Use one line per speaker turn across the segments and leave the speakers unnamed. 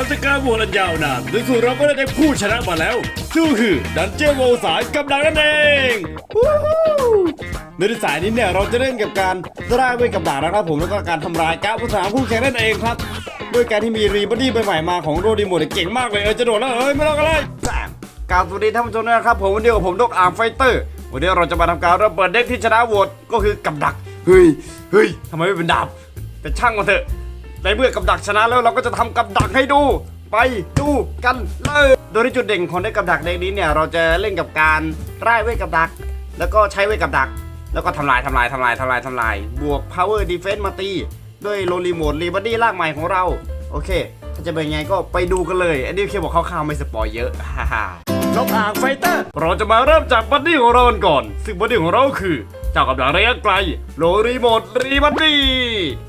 ลังจากการโหวตอันยาวนานในสุดเราก็ได้ผู้ชนะมาแล้วซึ่งคือดันเจียนโวสายกับดักนั่นเองในสายนี้เนี่ยเราจะเล่นกับการร่ายเวทกับดักนะครับผมแล้วก็การทำลายการประสานคู่แข่งนั่นเองครับด้วยการที่มีรีบอดี้ใหม่ๆมาของโรดีโมดเก่งมากเลยเออจะโดดแล้วเอ้ยไม่ต้องกันเลยแซมการสวัสดีท่านผู้ชมนะครับผมวันนี้กับผมดกอาร์มไฟเตอร์วันนี้เราจะมาทำการระเบิดเด็กที่ชนะโหวตก็คือกับดักเฮ้ยเฮ้ยทำไมไม่เป็นดาบแต่ช่างมันเถอะ ในเมื่อกับดักชนะแล้วเราก็จะทำกับดักให้ดู ไปดูกันเลย โดยที่จุดเด่นของได้กับดักในนี้เนี่ยเราจะเล่นกับการร่ายเวทกับดัก แล้วก็ใช้เวทกับดัก แล้วก็ทำลายทำลายทำลายทำลายทำลาย บวก power defense มาตี ด้วยโรลีโมดรีบัดดี้ลากใหม่ของเรา โอเค ถ้าจะเป็นไงก็ไปดูกันเลย อันนี้แค่บอกคร่าวๆไม่สปอยเยอะฮ่าฮ่านกอ่างไฟเตอร์ เราจะมาเริ่มจากบัดดี้ของเรากันก่อน ซึ่งบัดดี้ของเราคือ เจ้ากับดักระยะไกลโรรีโมดรีบัดดี้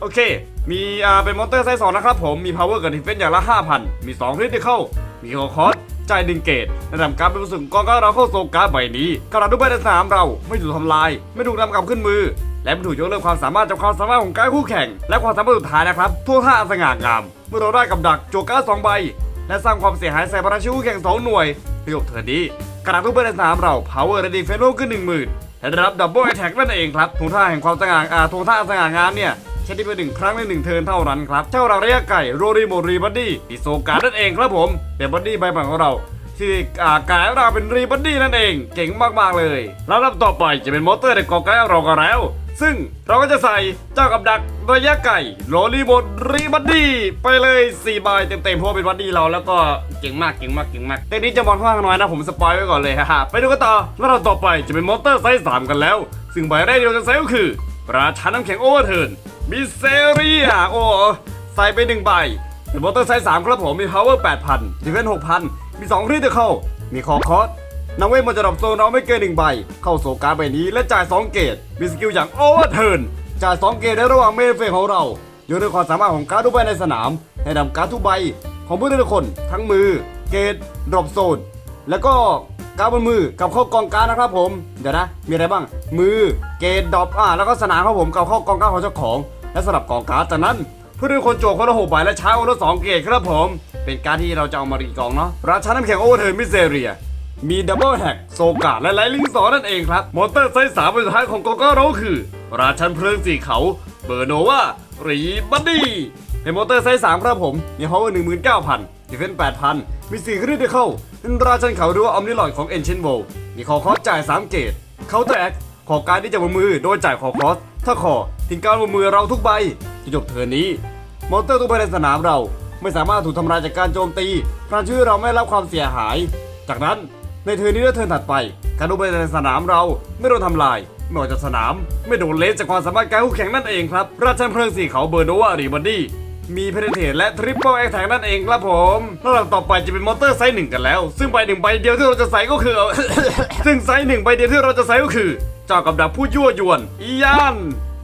โอเค มีอ่าเป็นมอนเตอร์ไซส์สองนะครับผม มี power กับ defense อย่างละ 5,000 มี2คริติเข้ามีคอคอสจ่ายหนึ่งเกตและนำการเป็นผสมกองการเราเข้าโซลการ์ดใบนี้กระดาษด้วยใบในสนามเราไม่ถูกทำลาย ไม่ถูกนำกลับขึ้นมือ และไม่ถูกยกเลิกความสามารถจากความสามารถของการคู่แข่ง และความสามารถสุดท้ายนะครับทั่วท่าสง่างาม เมื่อเราได้กับดักโจวกาสองใบ และสร้างความเสียหายใส่พลังชีวิตคู่แข่งสองหน่วยประโยคเธอนี้กระดาษทุกใบในสนามเรา power และ defense เพิ่มขึ้นหนึ่งหมื่นและได้รับดับเบิล a t แท็กนั่นเองครับทงท่าแห่งความสง่าอ่าทงท่าสง่างามเนี่ย ช้ได้เพียงหนึ่งครั้งในหนึ่งเทิร์นเท่านั้นครับ เจ้าเราระยะไก่โรรีโมรีบัดดี้ดิโซการ์ดนั่นเองครับผมเป็นบัดดี้ใบใหม่ของเราที่อ่ากลายเราเป็นรีบัดดี้นั่นเอง เก่งมากๆเลยแล้วลำต่อไปจะเป็นมอเตอร์ในกองไกด์เราก็แล้ว ซึ่งเราก็จะใส่เจ้ากับดักระยะไก่โรลีโมรีบัดดี้ไปเลย4ใบเต็มๆเพราะว่าเป็นบัดดี้เราแล้วก็เก่งมากเก่งมากเก่งมากแต่นี้จะมอนข้างน้อยนะ ผมสปอยไว้ก่อนเลยฮ่าไปดูกันต่อแล้วเราต่อไปจะเป็นมอเตอร์ไซส์3กันแล้ว ซึ่งใบแรกที่เราจะใส่ก็คือ ราชาน้ำแข็งโอเวอร์เทิร์น มิเซเรียโอ้ใส่ไปหนึ่งใบมอเตอร์ไซค์ส์3ครับผมมี power 8,000ดีเฟน6,000 มี2คริติเข้ามีคอคอสนำเวทมนต์จะดับโซนเราไม่เกินหนึ่งใบ เข้าโซการใบนี้และจ่าย 2 เกตมีสกิลอย่างโอเวอร์เทิร์นจ่าย 2 เกตในระหว่างเมนเฟสของเราโดยด้วยความสามารถของการ์ดทุกใบในสนาม ให้นำการ์ดทุกใบ ของผู้เล่นทุกคนทั้งมือ เกตดรอปโซน แล้วก็การดบนมือกับเข้ากองการดนะครับผมเดี๋ยวนะมีอะไรบ้างมือเกตดรอปอ่าแล้วก็สนามครับผมกับเข้ากองการดของเจ้าของ และสลับกองการดจากนั้นเพื่อให้คนโจกคนละหกใบและใช้คนละสองเกตครับผม เป็นการที่เราจะเอามารีกองเนาะราชาน้ำแข็งโอเวอร์เทิร์มิเซเรียมีดับเบิลแฮกโซกาและไลลิงสอนนั่นเองครับ มอเตอร์ไซส์สามสุดท้ายของกองการดเรคือ ราชันเพลิงสีเขา เบอร์โนวารีบัดดี้เป็นมอเตอร์ไซส์3ครับผม มี power 19,000ดีเฟน8,000มี4คริติเข้าเป็นราชันเขาหรือว่าออมนิลอยของเอนเชนโวมีคอคอสจ่าย3เกตเคาน์เตอร์แอคขอการที่จะบนมือโดยจ่ายคอคอส ถ้าขอทิ้งการบนมือเราทุกใบจะจบเทิร์นนี้ มอเตอร์ทุกใบในสนามเรา ไม่สามารถถูกทำลายจากการโจมตีพรานช่วยเราไม่รับความเสียหาย จากนั้นในเทิร์นนี้และเทิร์นถัดไป การดูใบในสนามเราไม่โดนทำลายไม่ออกจากสนาม ไม่โดนเลสจากความสามารถการคู่แข่งนั่นเองครับ ราชันเพลิงสีเขาเบอร์โนวารีบันดี้ มีเพนเทตและทริปเปิลแอคแทกนั่นเองครับผมแล้วเราต่อไปจะเป็นมอเตอร์ไซส์หนึ่งกันแล้ว ซึ่งใบหนึ่งใบเดียวที่เราจะใส่ก็คือ ซึ่งไซส์หนึ่งใบเดียวที่เราจะใส่ก็คือเจ้ากับดักผู้ยั่วยวนอียาน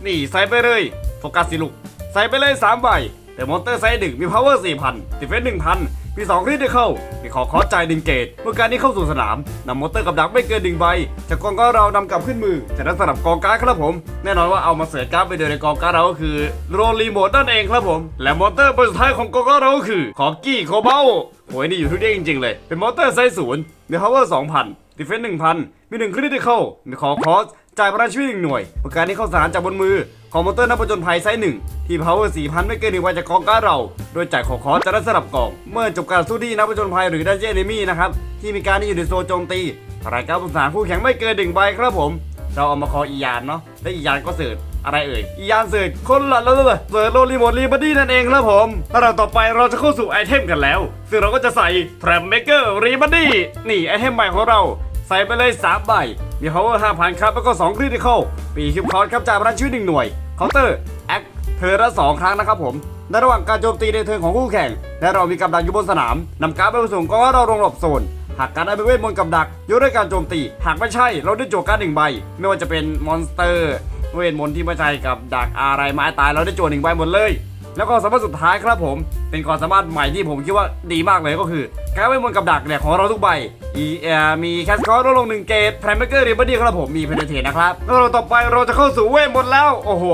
นี่ใส่ไปเลยโฟกัสสิลูกใส่ไปเลย3ใบแต่มอนเตอร์ไซส์หนึ่งมี power 4,000 defense 1,000มี2คริติเข้ามีขอคอสจ่ายหนึ่งเกตเมื่อการนี้เข้าสู่สนามนำมอเตอร์กับดักไม่เกินหนึ่งใบ จากกองการเรานำกลับขึ้นมือ จากนั้นสลับกองการครับผม แน่นอนว่าเอามาเสิร์ชการ์ดไปเดียในกองการเราก็คือโรลีโมดนั่นเองครับผม และมอเตอร์ใบสุดท้ายของกองการเราก็คือคอกี้โคเบลโหยนี่อยู่ทุกเด้งจริงๆเลย เป็นมอเตอร์ไซส์ศูนย์มี power 2,000 defense 1,000มี1คริติเข้ามีขอคอสจ่ายพลังชีวิตหนึ่งหน่วยประการนี้เข้าสารจากบนมือ ของมอเตอร์นักผจญภัยไซส์หนึ่งที่ power 4,000ไม่เกินหนึ่งใบจากกองการเรา โดยจ่ายขอคอสจะได้สลับกล่อง เมื่อจบการสู้ที่นักผจญภัยหรือดันเจี้ยนเนมี่นะครับที่มีการที่อยู่ในโซโจมตีรายการผู้สาคู่แข่งไม่เกินหนึ่งใบครับผม เราเอามาคออียานเนาะและอียานก็เสิร์ชอะไรเอ่ยอียานเสิร์ชคนละแล้วเลยเสิร์ชโรลีโมดรีบัดดี้นั่นเองครับผมแล้วเราต่อไปเราจะเข้าสู่ไอเทมกันแล้ว ซึ่งเราก็จะใส่แทรมเมเกอร์รีบัดดี้นี่ไอเทมใหม่ของเราใส่ไปเลย3ใบมี power 5,000 ครับ แล้วก็2คริติคอลปีคิวคอร์ครับจายพลังชีวิตหนึ่งหน่วย เคาน์เตอร์แอคเธอละสองครั้งนะครับผมในระหว่างการโจมตีในเทิงของคู่แข่ง และเรามีกำลังอยู่บนสนามนำการ์ดไปผสมก็เราลงหลบโซน หากการได้ไปเวทมนต์กับดักยกด้วยการโจมตี หากไม่ใช่ เราได้โจการดหนึ่งใบ ไม่ว่าจะเป็นมอนสเตอร์ เวทมนต์ที่ไม่ใช่กับดักอะไรไม้ตายเราได้โจหนึ่งใบหมดเลย แล้วก็สำหรับสุดท้ายครับผมเป็นความสามารถใหม่ที่ผมคิดว่าดีมากเลยก็คือ การเวทมนต์กับดักเนี่ยของเราทุกใบอีเอมีแคสคอร์ลดลงหนึ่งเกตแพรมเบเกอร์เรเบอร์ดี้ครับผมมีเพนเทนนะครับแล้วเราต่อไปเราจะเข้าสู่เวทมนต์แล้วโอ้โห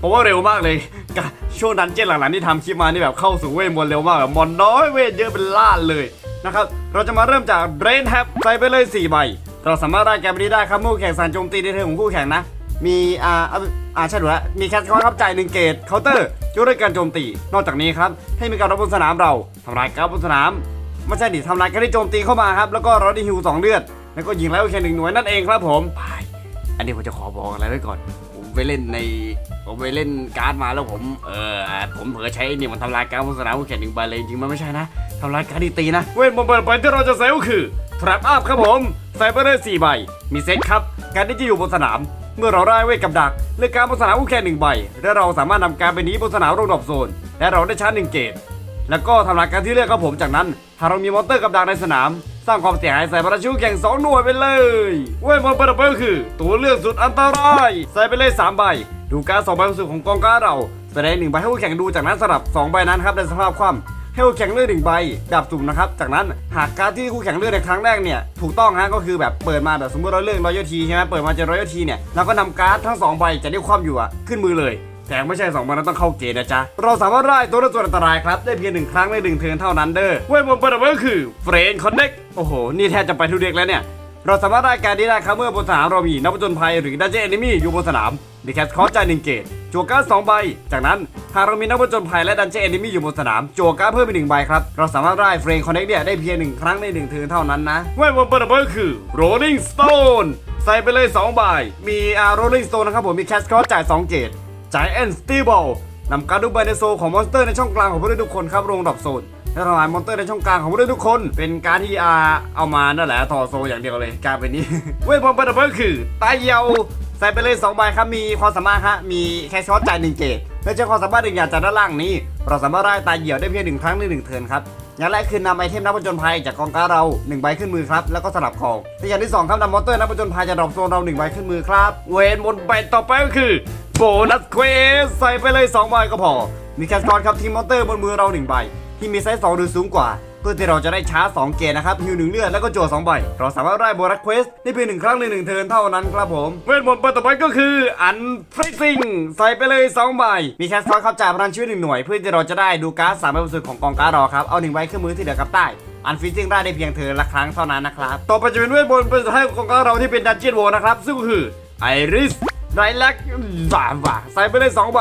ผมว่าเร็วมากเลยกะช่วงดันเจี้ยนหลังๆที่ทำคลิปมานี่แบบเข้าสู่เวทมนต์เร็วมากแบบมอนน้อยเวทเยอะเป็นล้านเลยนะครับเราจะมาเริ่มจากเดรนแฮปใส่ไปเลย4ใบเราสามารถได้แกมนี้ได้ครับมู่แข่งสั่นโจมตีในเทิร์ของคู่แข่งนะ มีอ่าอ่าใช่ดูแล้วมีแคสคอร์ครับจ่ายหนึ่งเกตเคาน์เตอร์ช่วยด้วยการโจมตี นอกจากนี้ครับ ให้มีการรบบนสนามเราทำลายการบนสนามไม่ใช่ดิทำลายการที่โจมตีเข้ามาครับ แล้วก็เราได้ฮิวสองเลือด แล้วก็ยิงแล้วแค่หนึ่งหน่วยนั่นเองครับผมไปอันนี้ผมจะขอบอกอะไรไว้ก่อน ผมไปเล่นใน ผมไปเล่นการ์ดมาแล้วผม เออ ผมเผลอใช้นี่มันทำลายการ์ดบนสนามแข่งหนึ่งใบเลยจริงมันไม่ใช่นะทำลายการ์ดที่ตีนะ เวทมนต์เปิดไปที่เราจะใส่ก็คือ trap up ครับผมใส่ไปเลย4ใบ มีเซตครับ การที่จะอยู่บนสนาม เมื่อเราได้เวทกับดักเลือกการบนสนามคู่แข่งหนึ่งใบ และเราสามารถนำการไปหนีบนสนามลงดอปโซน และเราได้ชาร์จหนึ่งเกตแล้วก็ทำลายการที่เลือกครับผมจากนั้นหากเรามีมอนเตอร์กับดักในสนาม สร้างความเสียหายใส่ประชิวแข่งสองหน่วยไปเลยเวทมนต์เปิดไปก็คือ ตัวเลือกสุดอันตราย ใส่ไปเลยสามใบ ดูการสองใบสุดของกองการเราแสดงหนึ่งใบให้ผู้แข่งดูจากนั้นสลับสองใบนั้นครับในสภาพคว่ำ ให้คู่แข่งเลือกหนึ่งใบแบบสุ่มนะครับ จากนั้นหากการดที่คู่แข่งเลือกในครั้งแรกเนี่ยถูกต้องฮะก็คือแบบเปิดมาแบบสมมติเราเลือกร้อยทีใช่ไหมเปิดมาเจอร้อยทีเนี่ยเราก็นำการ์ดทั้งสองใบจะได้คว่ำอยู่อะขึ้นมือเลยแต่ไม่ใช่สองใบนั้นต้องเข้าเกณฑ์นะจ๊ะ เราสามารถได้ตัวลือกตัวอันตรายครับ ได้เพียงหนึ่งครั้งในหนึ่งเทิร์นเท่านั้นเด้อเว้ยมันเปิดมาก็คือเฟรนคอนเน็กโอ้โห นี่แทบจะไปทุเด็กแล้วเนี่ย เราสามารถได้การนี้ได้ครับเมื่อบนสนามเรามีนักผจญภัยหรือดันเจี้ยนเอนิมี่อยู่บนสนาม ดีแคสคอร์จ่ายหนึ่งเกตจั่วการ์ดสองใบ จากนั้น หากเรามีนักผจญภัยและดันเจี้ยนเอนิมี่อยู่บนสนาม จั่วการ์ดเพิ่มเป็นหนึ่งใบครับ เราสามารถได้เฟรนคอนเน็กเนี่ยได้เพียงหนึ่งครั้งในหนึ่งเทิร์นเท่านั้นนะเว้ยมันเปิดมาก็คือ rolling stone ใส่ไปเลยสองใบมีอ่า rolling stone นะครับผมมีแคสคอร์จ่ายสองเกตจ่ายแอนสตีบอลนำการดูใบในโซของมอนสเตอร์ในช่องกลางของผู้เล่นทุกคนครับลงดรอปโซนและทำลายมอนสเตอร์ในช่องกลางของผู้เล่นทุกคน เป็นการที่อาเอามานั่นแหละถอดโซอย่างเดียวเลยการเป็นนี้ เวทมนต์ประดับก็คือตายเยา ใส่ไปเลย2ใบครับมีความสามารถฮะมีแคชช็อตจ่ายหนึ่งเกตและใช้ความสามารถหนึ่งอย่างจากด้านล่างนี้ เราสามารถได้ตายเหยี่ยวได้เพียงหนึ่งครั้งในหนึ่งเทิร์นครับอย่างแรกคือนำไอเทมนักผจญภัยจากกองการเรา1ใบขึ้นมือครับแล้วก็สลับของและอย่างที่2ครับนำมอนเตอร์นักผจญภัยจากดรอปโซนเรา1ใบขึ้นมือครับ เวนบนใบต่อไปก็คือโบนัสเควสใส่ไปเลย2ใบก็พอ มีแคสกอนครับทีมมอนเตอร์บนมือเรา1ใบที่มีไซส์2หรือสูงกว่า พื่อที่เราจะได้ชาร์จ2เกตนะครับฮิวหนึ่งเลือดแล้วก็โจทย์2ใบเราสามารถได้โบนัสเควสได้เพียงหนึ่งครั้งในหนึ่งเทิร์นเท่านั้นครับผมเวทมนต์ต่อไปก็คืออันฟริซิงใส่ไปเลย2ใบมีแคสคอนครับจ่ายพลังชีวิตหนึ่งหน่วย เพื่อที่เราจะได้ดูการ์ดสามใบสุดของกองการ์ดรอครับเอาหนึ่งใบขึ้นมือที่เหลือกับใต้อันฟิซซิ่งได้ได้เพียงเธอละครั้งเท่านั้นนะครับ ต่อไปจะเป็นเวทมนต์เป็นสุดท้ายของเราที่เป็นดันเจียนโวนะครับ ซึ่งก็คือไอริสไรแลกบ่าบ่าใส่ไปเลย2ใบ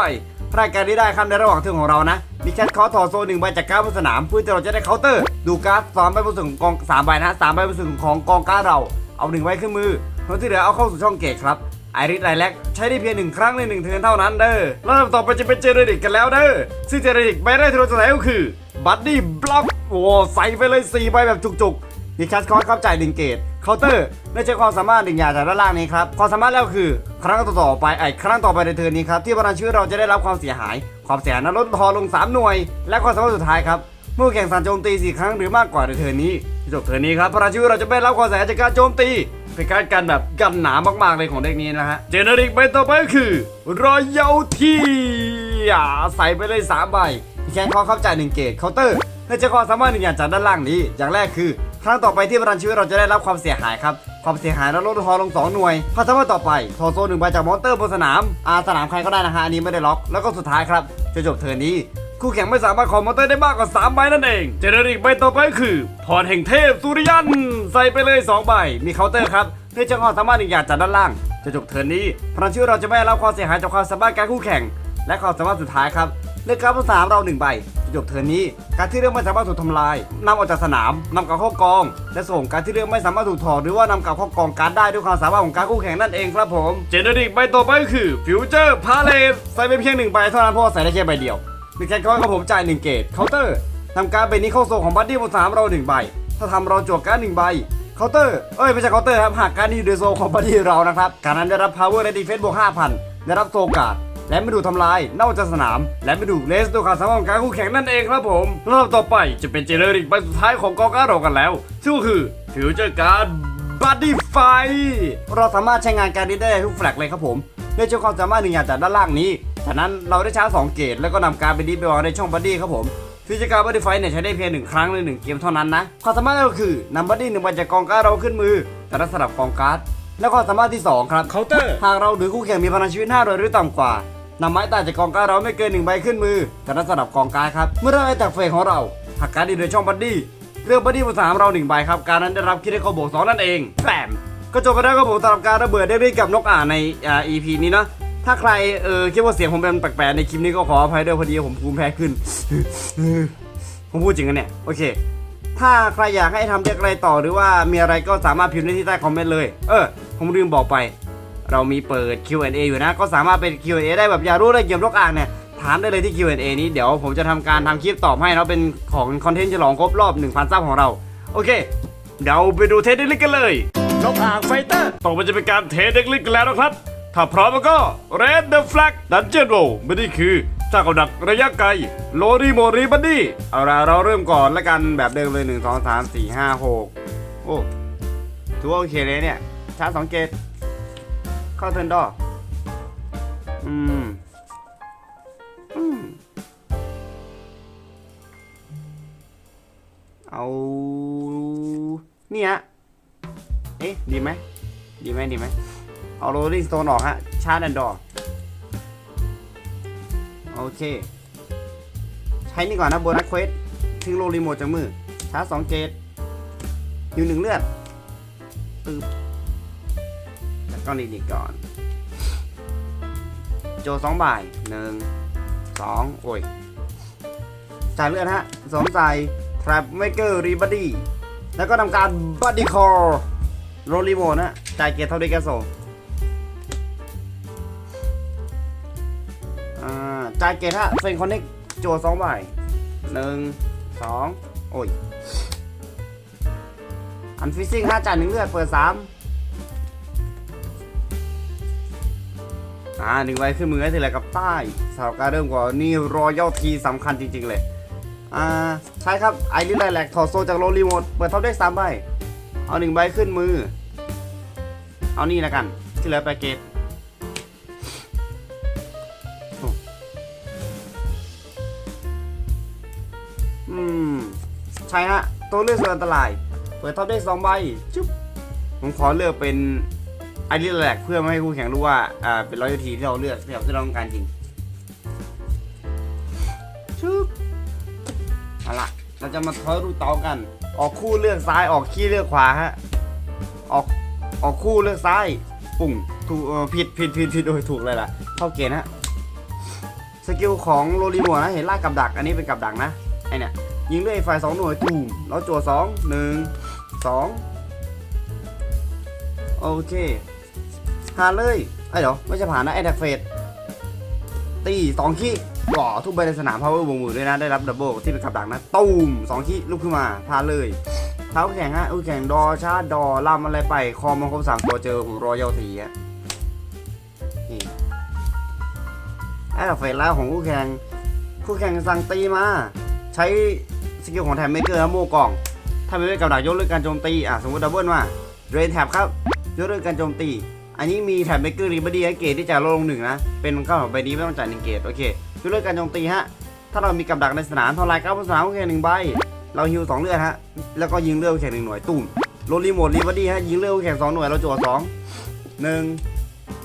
รายการนี้ได้ครับในระหว่างทิร์นของเรานะมีแคทคอร์ถอดโซนหนึ่งใบจากการ์ดบนสนามเพื่อที่เราจะได้เคาน์เตอร์ ดูการ์ดสามใบบนส่วนของกองสามใบนะสามใบบนส่วนของกองการ์ดเราเอาหนึ่งใบขึ้นมือแล้วที่เหลือเอาเข้าสู่ช่องเกตครับไอริสไรแลกใช้ได้เพียงหนึ่งครั้งในหนึ่งเทิร์นเท่านั้นเด้อแล้วต่อไปจะเป็นเจเนริกกันแล้วเด้อซึ่งเจเนริกใบแรกที่เราจะใส่ก็คือบัดดี้บล็อกโอ้ใส่ไปเลย4ใบแบบจุกๆมีแคชคอร์สครับจ่ายหนึ่งเกต เคาน์เตอร์ได้ใช้ความสามารถหนึ่งอย่างจากด้านล่างนี้ครับความสามารถแล้วคือ ครั้งต่อไปไอ้ครั้งต่อไปในเทิร์นนี้ครับที่บรรดาชื่อเราจะได้รับความเสียหาย ความเสียหายนั้นลดทอนลง 3 หน่วย และความสามารถสุดท้ายครับเมื่อแข่งสันโจมตี4ครั้งหรือมากกว่าในเทิร์นนี้จบเทิร์นนี้ครับบรรดาชื่อเราจะไม่ได้รับความเสียหายจากการโจมตีเป็นการกันแบบกันหนามากๆเลยของเด็กนี้นะฮะเจเนริกใบต่อไปคือรอยัลทีใส่ไปเลยสามใบมีแคนคอครับจ่ายหนึ่งเกตเคาน์เตอร์และจะความสามารถหนึ่งอย่างจากด้านล่างนี้ อย่างแรกคือ ครั้งต่อไปที่บรรชีวิตเราจะได้รับความเสียหายครับ ความเสียหายนั้นลดทอนลง 2 หน่วยความสามารถต่อไปทอโซนหนึ่งใบจากมอนเตอร์บนสนามอาสนามใครก็ได้นะฮะอันนี้ไม่ได้ล็อกแล้วก็สุดท้ายครับจะจบเทิร์นนี้คู่แข่งไม่สามารถขอมอนเตอร์ได้มากกว่า 3 ใบนั่นเอง เจเนริกใบต่อไปคือ พรแห่งเทพสุริยัน ใส่ไปเลย 2 ใบ มีเคาน์เตอร์ครับเพื่อจะความสามารถหนึ่งอย่างจากด้านล่าง จะจบเทิร์นนี้พลังชีวิตเราจะไม่ได้รับความเสียหายจากความสามารถการคู่แข่ง และความสามารถสุดท้ายครับ เลือกการภาษามเราหนึ่งใบ จบเทิร์นนี้ การที่เรื่องไม่สามารถถูกทำลายนำออกจากสนามนำกลับเข้ากอง และส่งการที่เรื่องไม่สามารถถูกถอดหรือว่านำกลับเข้ากองการได้ด้วยความสามารถของการคู่แข่งนั่นเองครับผมเจเนอริกใบต่อไปคือฟิวเจอร์พาเลสใส่ไปเพียงหนึ่งใบเท่านั้นเพราะใส่ได้แค่ใบเดียวมีแคนคอยของผมจ่ายหนึ่งเกตเคาน์เตอร์ทำการเป็นนี้เข้าโซของบัดดี้บนสามเราหนึ่งใบ ถ้าทำเราจวกการหนึ่งใบเคาน์เตอร์ เอ้ยไม่ใช่เคาน์เตอร์ครับ หากการนี้อยู่ในโซของบัดดี้เรานะครับ การนั้นได้รับ power และ defense บวก5,000 ได้รับโซการ์ด และไม่ดูทำลายนอกจากสนาม และไม่ดูเลสตัวความสามารถของการคู่แข่งนั่นเองครับผมรอบต่อไปจะเป็นเจเนริกใบสุดท้ายของกองการเรากันแล้วซึ่งก็คือฟิวเจอร์การ์ดบัดดี้ไฟเราสามารถใช้งานการดนี้ได้ทุกแฟลกเลยครับผมด้วยใช้ความสามารถหนึ่งอย่างจากด้านล่างนี้จากนั้นเราได้ชาร์จสองเกตแล้วก็นำการ์ดไปดิสไปวางในช่องบัดดี้ครับผมฟิสิกาบัดดี้ไฟเนี่ยใช้ได้เพียงหนึ่งครั้งในหนึ่งเกมเท่านั้นนะความสามารถก็คือนำบัดดี้หนึ่งใบจากกองการ์ดเราขึ้นมือ แต่ละสลับกองการ์ดแล้วก็สามารถที่สองครับ
เคาน์เตอร์
หากเราหรือคู่แข่งมีพลังชีวิต500หรือต่ำกว่า นำไม้ตายจากกองการเราไม่เกินหนึ่งใบขึ้นมือแต่ละสลับกองการครับ เมื่อเราได้จากเฟสของเราหากการดดีโดยช่องบัดดี้เลือกบัดดี้บนสามเราหนึ่งใบครับ การนั้นได้รับคิดให้เขาบวกสองนั่นเองแปมก็จบไปแล้วครับผมสำหรับการระเบิดได้ด้วยกับนกอ่านในอ่า EP นี้เนาะถ้าใครเออคิดว่าเสียงผมเป็นแปลกๆในคลิปนี้ก็ขออภัยด้วยพอดีผมภูมิแพ้ขึ้นผมพูดจริงกันเนี่ยโอเค ถ้าใครอยากให้ทำเรื่องอะไรต่อหรือว่ามีอะไรก็สามารถพิมพ์ได้ที่ใต้คอมเมนต์เลย เออผมลืมบอกไป เรามีเปิด Q&A อยู่นะ ก็สามารถเป็น Q&A ได้แบบอยากรู้อะไรเกี่ยวกับนกอ่างเนี่ยถามได้เลยที่ Q&A นี้เดี๋ยวผมจะทำการทำคลิปตอบให้เนาะเป็นของคอนเทนต์ฉลองครบรอบ 1,000ซับของเรา โอเค เดี๋ยวไปดูเทสเด็กลิกกันเลย
นกอ่างไฟเตอร์
ต่อไปจะเป็นการเทสเด็กลิกกันแล้วนะครับ ถ้าพร้อมแล้วก็ Red the Flag Dungeon Roll ไม่ได้คือจากกับดักระยะไกลโลรีโมรีบันดี้เอาละเราเริ่มก่อนแล้วกันแบบเดิมเลย 1 2 3 4 5 6 โอ้ถือว่าโอเคเลยเนี่ยชาร์จสองเกต เข้าเทิร์นดออืม อืม เอานี่ฮะเอ๊ะ ดีไหม ดีไหมดีไหม เอาโรลลิ่งสโตนออกฮะ ชาร์จแอนดอร์โอเค ใช้นี่ก่อนนะโบนัสเควสทิ้งโรลรีโมทจากมือ ชาร์จสองเกตอยู่หนึ่งเลือดปึ๊บ แล้วก็นี่ดีก่อน โจสองใบหนึ่งสองโอ้ยจ่ายเลือดฮะสวมใส่ Trap Maker r e b o d y แล้วก็ทำการ Body Core โรลรีโมทนะจ่ายเกียร์เท่าดีแกโซอ่าจ่ายเกียร์ฮะเฟนคอนเน็กโจสองใบหนึ่งสองโอ้ยอันฟิซซิ่งห้าจ่ายหนึ่งเลือดเปิดสาม อ่าหนึ่งใบขึ้นมือให้ทีไรกับใต้สำหรับการเริ่มก่อนนี่รอยัลทีสำคัญจริง ๆ เลย อ่า ใช่ครับไอริสไลแลกถอดโซจากโรลีโมทเปิดท็อปได้สามใบ เอาหนึ่งใบขึ้นมือ เอานี่แล้วกัน ที่เหลือไปเกตอืม ใช่ฮะ ตัวเลือกส่วนอันตราย เปิดท็อปได้สองใบ จุ๊บผมขอเลือกเป็น ไอริสแลกเพื่อไม่ให้คู่แข่งรู้ว่าอ่าเป็นร้อยทีที่เราเลือกที่เราที่เราต้องการจริงชุบเอาละเราจะมาทอยรูเตากัน ออกคู่เลือกซ้ายออกขี้เลือกขวาฮะออกออกคู่เลือกซ้ายปุ่งถูกเออผิดผิดผิดผิดโดยถูกเลยล่ะเข้าเกณฑ์ฮะสกิลของโรลิโมนะเห็นลากกับดัก อันนี้เป็นกับดักนะไอเนี่ยยิงด้วยไฟสองหน่วยตูมแล้วจั่วสองหนึ่งสองโอเค ผ่านเลยไอ้เดี๋ยวไม่ใช่ผ่านนะไอ้แทกเฟสตีสองขี้ก่อทุกใบในสนามพาวเวอร์วงมือด้วยนะ ได้รับดับเบิลที่เป็นกับดักนะตูมสองขี้ลุกขึ้นมาผ่านเลยเท้าแข่งฮะอุ้ยแข่งดอชาร์จดอลำอะไรไปคอมันคบสามตัวเจอผมรอยาตีอะนี่ไอ้แทกเฟสแล้วของคู่แข่งคู่แข่งสั่งตีมา ใช้สกิลของแถมเมเกอร์โมกล่อง ถ้าไม่ได้กับดักยกเลิกการโจมตีอะสมมติดับเบิลมาเรนแท็บครับยกเลิกการโจมตี อันนี้มีแถบเมเกอร์รีบดีเกตที่จะลดลงหนึ่งนะ เป็นข้าวของใบนี้ไม่ต้องจ่ายหนึ่งเกตโอเคยกเลิกการโจมตีฮะ ถ้าเรามีกับดักในสนามทำลายก้าวบนสนามแค่หนึ่งใบ เราฮิวสองเลือดฮะ แล้วก็ยิงเลือดแข่งหนึ่งหน่วยตุ่มโรลรีโมทรีบดีฮะ ยิงเลือดแข่งสองหน่วย เราจั่วสองหนึ่ง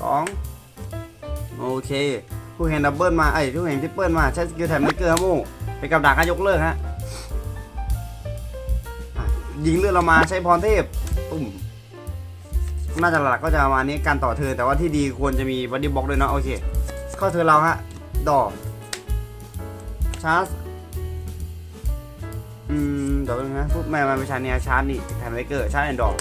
สองโอเคผู้แข่งดับเบิลมาไอ้ผู้แข่งทริปเปิลมาใช้สกิลแถบเมเกอร์ฮะโมเป็นกับดักฮะยกเลิกฮะยิงเลือดเรามาใช้พรเทพตุ้ม น่าจะหลักก็จะประมาณนี้การต่อเธอแต่ว่าที่ดีควรจะมีบัดดี้บ็อกด้วยเนาะโอเคเข้าเธอเราฮะดอกชาร์จอืมดี๋ยวนึงนะพูดแม่มันไม่ใช่เนี่ยชาร์จนี่แทนไวเกอร์ชาร์จแอนดอก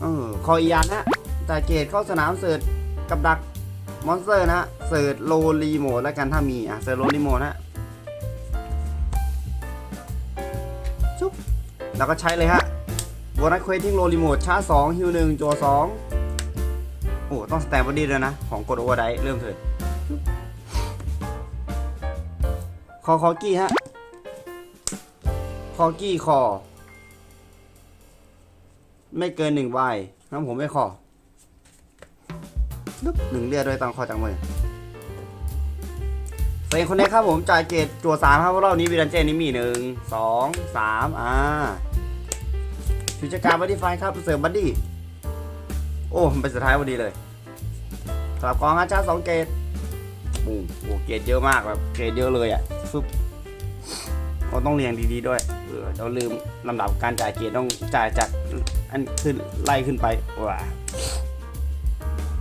เออคอยยานฮะจ่ายเกตเข้าสนามเสิร์ชกับดักมอนสเตอร์นะฮะเสิร์ชโลรีโมดแล้วกันถ้ามีอะเสิร์ชโลรีโมดนะฮะแล้วก็ใช้เลยฮะ โบนัสเควสทิ้งโรลิโมทชาร์จสองฮิวหนึ่งจัวสองโอ้ต้องสแตมบอดี้ด้วยนะ ของกดโอเวอร์ไดเริ่มเถิดคอคอกี้ฮะ คอกี้คอ ไม่เกินหนึ่งใบงั้นผมไม่คอ
นึบหนึ่งเลือดด้วยตอนคอจากมือเฟรนคนนี้ครับผมจ่ายเกตจั่วสามครับรอบนี้วีดันเจนนี่มีหนึ่งสองสามอ่า ฟิวเจอร์การบัดดี้ไฟครับเสริมบัดดี้ โอ้เป็นสุดท้ายพอดีเลยสลับกองอาชาสองเกตปุ้งโอ้เกตเยอะมากแบบเกตเยอะเลยอะฟึบเราต้องเรียงดีๆด้วยเออเราลืมลำดับการจ่ายเกตต้องจ่ายจากอันขึ้นไล่ขึ้นไปว้า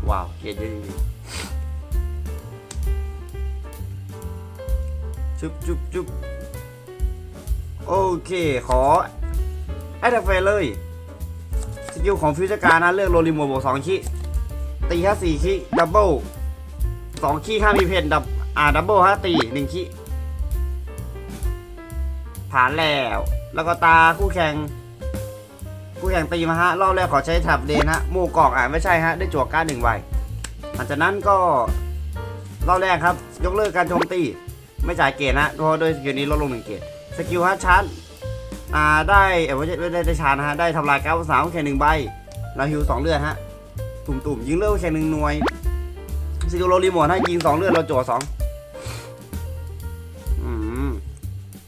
ว้าวเกรดเยอะจริงๆจุ๊บจุ๊บจุ๊บโอเคขอ แอดเฟเลยสกิลของฟิวเจอร์การนะเลือกโรลิโมบวกสองขี้ตีห้าสี่ขี้ดับเบิลสองขี้ห้ามีเพนดับอ่าดับเบิลห้าตีหนึ่งขี้ผ่านแล้ว แล้วก็ตาคู่แข่ง คู่แข่งตีมาฮะ รอบแรกขอใช้แท็บเดนฮะหมู่กล่องอ่านไม่ใช่ฮะ ได้จั่วการหนึ่งใบหลังจากนั้นก็รอบแรกครับ ยกเลิกการโจมตี ไม่จ่ายเกณฑ์นะเพราะโดยสกิลนี้ลดลงหนึ่งเกณฑ์สกิลฮะชาร์จ อ่าได้เอ้ยไม่ใช่ไม่ได้ได้ชานะฮะได้ทำลายการ์ดภาษาคู่แข่หนึ่งใบ เราฮิวสองเลือดฮะตุ่มๆยิงเลือดแข่หนึ่งหน่วยสกิลโรลีโมทฮะยิงสองเลือดเราจั่วสองอืม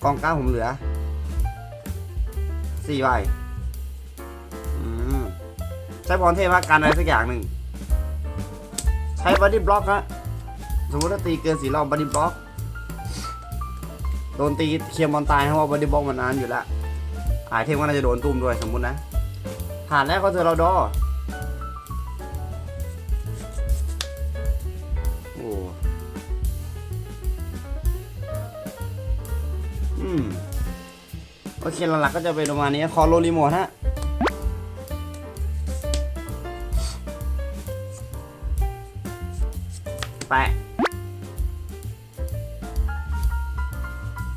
กองกลาผมเหลือสี่ใบอืมใช้พรเทพฮะการอะไรสักอย่างหนึ่งใช้บัดดี้บล็อกฮะสมมติถ้าตีเกินสี่รอบบัดดี้บล็อกโดนตีเคลียร์มอนตายเพราะว่าบัดดี้บล็อกมันนานอยู่แล้ว อายเทมก็น่าจะโดนตุ้มด้วยสมมุตินะ ผ่านแล้วก็เธอเราดอโอ้อืมโอเคหลักๆก็จะเป็นประมาณนี้คอโลรีโมทฮะแปะ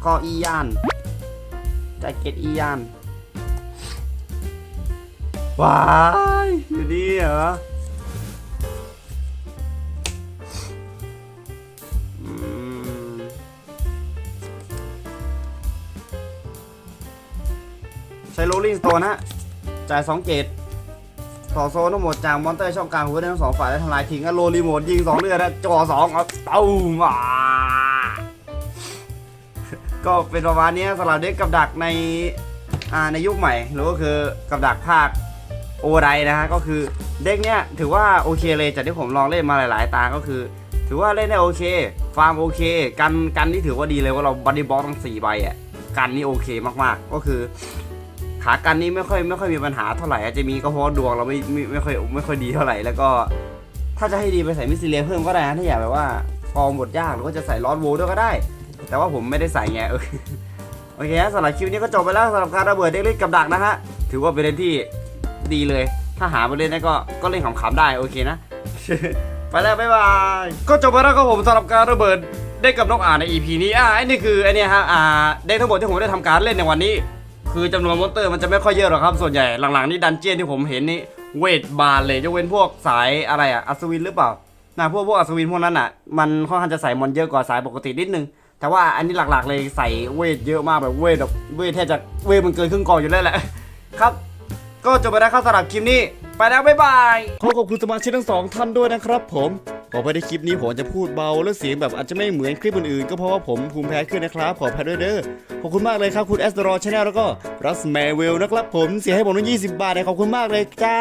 ก็อียานแจ็คเก็ตอียาน ว้ายอยู่นี่เหรอใช้โรลลิ่งสโตนฮะ จ่ายสองเกตต่อโซนทั้งหมดจากมอนเตอร์ช่องกลางหัวได้ทั้งสองฝ่ายและทำลายทิ้งก็โรลีโมทยิงสองเลือดนะจ่อสองเอาเต้ามาก็เป็นประมาณนี้สำหรับเด็กกับดักในอ่าในยุคใหม่หรือก็คือกับดักภาค โอไดนะฮะก็คือเด็กเนี้ยถือว่าโอเคเลยจากที่ผมลองเล่นมาหลาย ๆ ตาก็คือ ถือว่าเล่นได้โอเค ฟาร์มโอเค กันกันนี่ถือว่าดีเลยว่าเราบัดดี้บล็อกทั้งสี่ใบอะกันนี่โอเคมากๆ ก็คือ ขากันนี่ไม่ค่อยไม่ค่อยมีปัญหาเท่าไหร่อาจจะมีก็เพราะดวงเราไม่ไม่ไม่ค่อยไม่ค่อยดีเท่าไหร่แล้วก็ถ้าจะให้ดีไปใส่มิสซิเลียเพิ่มก็ได้นะถ้าอยากแบบว่าฟอร์มบทยากหรือว่าจะใส่ลอดโวด้วยก็ได้ แต่ว่าผมไม่ได้ใส่ไงเออโอเคสำหรับคลิปนี้ก็จบไปแล้วสำหรับการระเบิดเด็กเล่นกับดักนะฮะถือว่าเป็นเล่นที่ ดีเลย ถ้าหาไปเล่นได้ก็ก็เล่นขำๆได้โอเคนะ ไปแล้วบ๊ายบาย ก็จบไปแล้วครับผมสำหรับการระเบิดได้กับนกอ่านใน EP นี้อะไอ้นี่คือไอ้เนี่ฮะอ่าได้ทั้งหมดที่ผมได้ทำการเล่นในวันนี้ คือจำนวนมอนเตอร์มันจะไม่ค่อยเยอะหรอกครับ ส่วนใหญ่หลังๆนี่ดันเจียนที่ผมเห็นนี่เวทบาร์เลยจะเว้นพวกสายอะไรอะอัศวินหรือเปล่านะพวกพวกอัศวินพวกนั้นอะมันค่อนข้างจะใส่มอนเยอะกว่าสายปกตินิดนึงแต่ว่าอันนี้หลักๆเลยใส่เวทเยอะมากแบบเวทแบบเวทแทบจะเวทมันเกินครึ่งกองอยู่แล้วแหละครับ ก็จบไปแล้วครับสำหรับคลิปนี้ ไปแล้วบ๊ายบาย
ขอขอบคุณสมาชิกทั้งสองท่านด้วยนะครับผมขอไปในคลิปนี้ผมจะพูดเบาและเสียงแบบอาจจะไม่เหมือนคลิปอื่นๆ ก็เพราะว่าผมภูมิแพ้ขึ้นนะครับ ขออภัยด้วยเด้อขอบคุณมากเลยครับคุณแอสตรอชแนลแล้วก็รัสแมเวลนะครับผมเสียให้ผมตั้ง20 บาทเลยขอบคุณมากเลยจ้า